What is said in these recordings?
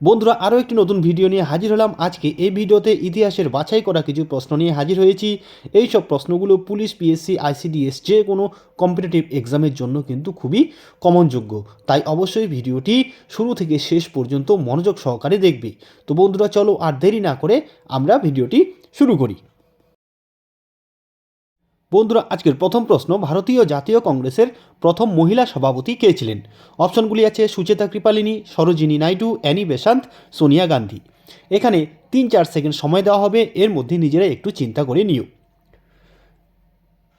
বন্ধুরা, আরও একটি নতুন ভিডিও নিয়ে হাজির হলাম। আজকে এই ভিডিওতে ইতিহাসের বাছাই করা কিছু প্রশ্ন নিয়ে হাজির হয়েছি। এই সব প্রশ্নগুলো পুলিশ, পিএসসি, আইসিডিএস যে কোনো কম্পিটিটিভ এক্সামের জন্য কিন্তু খুবই কমনযোগ্য। তাই অবশ্যই ভিডিওটি শুরু থেকে শেষ পর্যন্ত মনোযোগ সহকারে দেখবে। তো বন্ধুরা, চলো আর দেরি না করে আমরা ভিডিওটি শুরু করি। বন্ধুরা, আজকের প্রথম প্রশ্ন, ভারতীয় জাতীয় কংগ্রেসের প্রথম মহিলা সভাপতি কে ছিলেন? অপশনগুলি আছে সুচেতা কৃপালিনী, সরোজিনী নাইডু, অ্যানি বেসান্ত সোনিয়া গান্ধী। এখানে তিন চার সেকেন্ড সময় দেওয়া হবে, এর মধ্যে নিজেরা একটু চিন্তা করে নিও।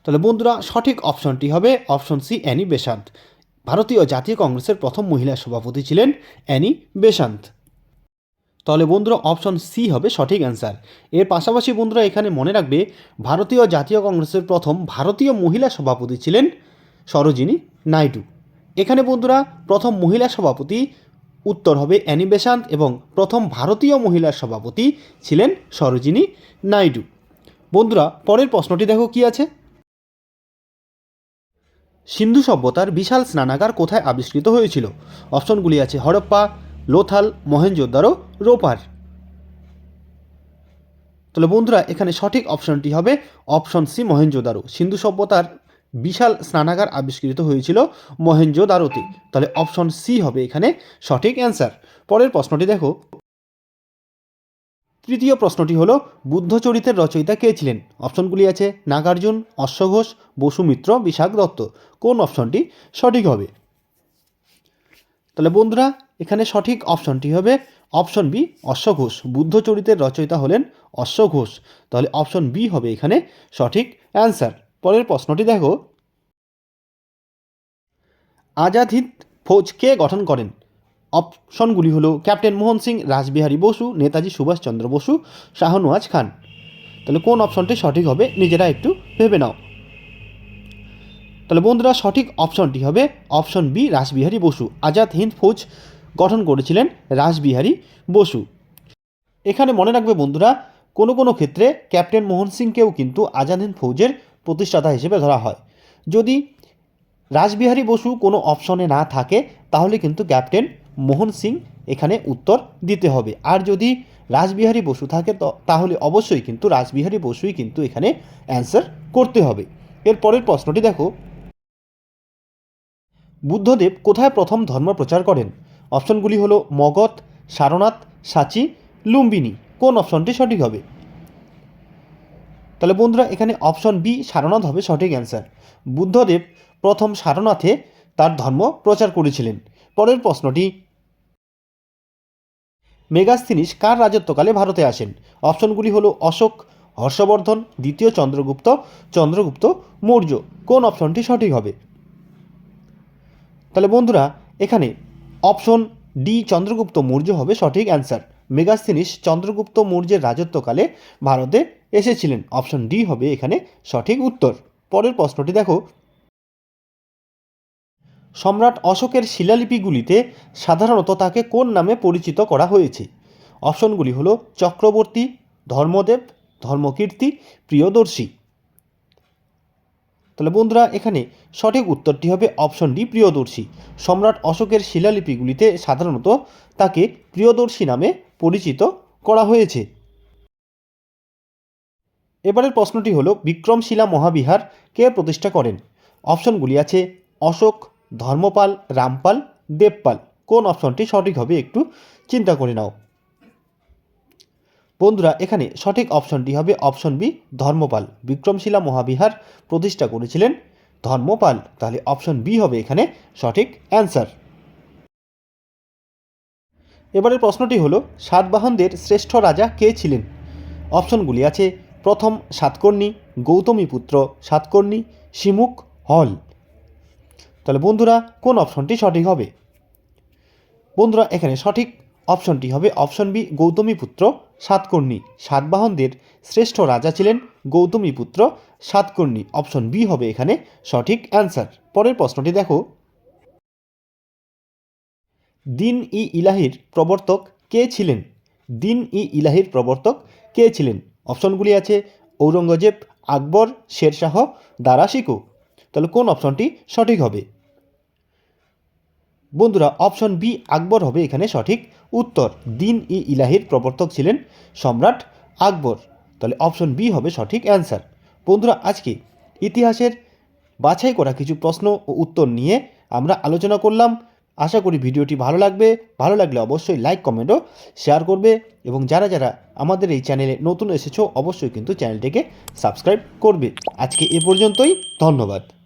তাহলে বন্ধুরা, সঠিক অপশনটি হবে অপশন সি, অ্যানি বেসান্ত ভারতীয় জাতীয় কংগ্রেসের প্রথম মহিলা সভাপতি ছিলেন অ্যানি বেসান্ত তাহলে বন্ধুরা অপশন সি হবে সঠিক অ্যান্সার এর পাশাপাশি বন্ধুরা এখানে মনে রাখবে, ভারতীয় জাতীয় কংগ্রেসের প্রথম ভারতীয় মহিলা সভাপতি ছিলেন সরোজিনী নাইডু। এখানে বন্ধুরা প্রথম মহিলা সভাপতি উত্তর হবে অ্যানি এবং প্রথম ভারতীয় মহিলা সভাপতি ছিলেন সরোজিনী নাইডু। বন্ধুরা, পরের প্রশ্নটি দেখো কি আছে। সিন্ধু সভ্যতার বিশাল স্নানাগার কোথায় আবিষ্কৃত হয়েছিল? অপশনগুলি আছে হরপ্পা লোথাল মহেঞ্জোদারো রোপার। তাহলে বন্ধুরা, এখানে সঠিক অপশনটি হবে অপশন সি মহেঞ্জোদারো সিন্ধু সভ্যতার বিশাল স্নানাগার আবিষ্কৃত হয়েছিল মহেঞ্জোদারোতে তাহলে অপশন সি হবে এখানে সঠিক অ্যান্সার। পরের প্রশ্নটি দেখো। তৃতীয় প্রশ্নটি হলো, বুদ্ধ চরিত্রের রচয়িতা কে ছিলেন? অপশনগুলি আছে নাগার্জুন, অশ্বঘোষ, বসুমিত্র বিশাখ দত্ত। কোন অপশনটি সঠিক হবে? তাহলে বন্ধুরা এখানে সঠিক অপশনটি হবে অপশন বি, অশ্বঘোষ। বুদ্ধ চরিত্রের রচয়িতা হলেন অশ্বঘোষ। তাহলে অপশন বি হবে এখানে সঠিক অ্যান্সার। পরের প্রশ্নটি দেখো। আজাদ হিন্দ ফৌজ কে গঠন করেন? অপশনগুলি হলো ক্যাপ্টেন মোহন সিং, রাসবিহারী বসু, নেতাজি সুভাষচন্দ্র বসু, শাহনওয়াজ খান। তাহলে কোন অপশনটি সঠিক হবে? নিজেরা একটু ভেবে নাও। তাহলে বন্ধুরা, সঠিক অপশনটি হবে অপশন বি, রাসবিহারী বসু। আজাদ হিন্দ ফৌজ গঠন করেছিলেন রাসবিহারী বসু। এখানে মনে রাখবে বন্ধুরা, কোনো কোনো ক্ষেত্রে ক্যাপ্টেন মোহন সিংকেও কিন্তু আজাদ হিন্দ ফৌজের প্রতিষ্ঠাতা হিসেবে ধরা হয়। যদি রাসবিহারী বসু কোনো অপশনে না থাকে, তাহলে কিন্তু ক্যাপ্টেন মোহন সিং এখানে উত্তর দিতে হবে। আর যদি রাসবিহারী বসু থাকে তাহলে অবশ্যই কিন্তু রাসবিহারী বসুই কিন্তু এখানে অ্যান্সার করতে হবে। এর পরের প্রশ্নটি দেখো। বুদ্ধদেব কোথায় প্রথম ধর্ম প্রচার করেন? অপশনগুলি হলো মগধ, সারনাথ, সাচি, লুম্বিনী। কোন অপশনটি সঠিক হবে? তাহলে বন্ধুরা, এখানে অপশন বি, সারনাথ হবে সঠিক অ্যান্সার। বুদ্ধদেব প্রথম সারনাথে তার ধর্ম প্রচার করেছিলেন। পরের প্রশ্নটি, মেগাস্থিনিস কার রাজত্বকালে ভারতে আসেন? অপশনগুলি হলো অশোক, হর্ষবর্ধন, দ্বিতীয় চন্দ্রগুপ্ত চন্দ্রগুপ্ত, মৌর্য। কোন অপশনটি সঠিক হবে? তাহলে বন্ধুরা, এখানে অপশন ডি, চন্দ্রগুপ্ত মৌর্য হবে সঠিক অ্যান্সার। মেগাস্থিনিস চন্দ্রগুপ্ত মৌর্যের রাজত্বকালে ভারতে এসেছিলেন। অপশন ডি হবে এখানে সঠিক উত্তর। পরের প্রশ্নটি দেখো। সম্রাট অশোকের শিলালিপিগুলিতে সাধারণত তাকে কোন নামে পরিচিত করা হয়েছে? অপশনগুলি হলো চক্রবর্তী, ধর্মদেব, ধর্মকীর্তি, প্রিয়দর্শী। তাহলে বন্ধুরা, এখানে সঠিক উত্তরটি হবে অপশন ডি প্রিয়দর্শী। সম্রাট অশোকের শিলালিপিগুলিতে সাধারণত তাকে প্রিয়দর্শী নামে পরিচিত করা হয়েছে। এবারের প্রশ্নটি হলো, বিক্রমশিলা মহাবিহার কে প্রতিষ্ঠা করেন? অপশনগুলি আছে অশোক, ধর্মপাল, রামপাল, দেবপাল। কোন অপশনটি সঠিক হবে একটু চিন্তা করে নাও। বন্ধুরা, এখানে সঠিক অপশনটি হবে অপশন বি, ধর্মপাল। বিক্রমশিলা মহাবিহার প্রতিষ্ঠা করেছিলেন ধর্মপাল। তাহলে অপশন বি হবে এখানে সঠিক অ্যান্সার। এবারের প্রশ্নটি হলো, সাতবাহনদের শ্রেষ্ঠ রাজা কে ছিলেন? অপশনগুলি আছে, প্রথম সাতকর্ণী গৌতমীপুত্র সাতকর্ণী শিমুখ হল। তাহলে বন্ধুরা, কোন অপশনটি সঠিক হবে? বন্ধুরা, এখানে সঠিক অপশনটি হবে অপশন বি গৌতমীপুত্র সাতকর্ণী সাতবাহনদের শ্রেষ্ঠ রাজা ছিলেন গৌতমীপুত্র সাতকর্ণী। অপশন বি হবে এখানে সঠিক অ্যান্সার পরের প্রশ্নটি দেখো। দিন ই ইলাহির প্রবর্তক কে ছিলেন? দিন ই ইলাহির প্রবর্তক কে ছিলেন? অপশনগুলি আছে ঔরঙ্গজেব, আকবর, শেরশাহ, দারা, শিকু। তাহলে কোন অপশনটি সঠিক হবে? বন্ধুরা অপশন বি আকবর হবে এখানে সঠিক উত্তর, দিন ই ইলাহির প্রবর্তক ছিলেন সম্রাট আকবর। তাহলে অপশন বি হবে সঠিক অ্যান্সার বন্ধুরা, আজকে ইতিহাসের বাছাই করা কিছু প্রশ্ন ও উত্তর নিয়ে আমরা আলোচনা করলাম। আশা করি ভিডিওটি ভালো লাগবে। ভালো লাগলে অবশ্যই লাইক কমেন্টও শেয়ার করবে এবং যারা যারা আমাদের এই চ্যানেলে নতুন এসেছ, অবশ্যই কিন্তু চ্যানেলটিকে সাবস্ক্রাইব করবে। আজকে এ পর্যন্তই। ধন্যবাদ।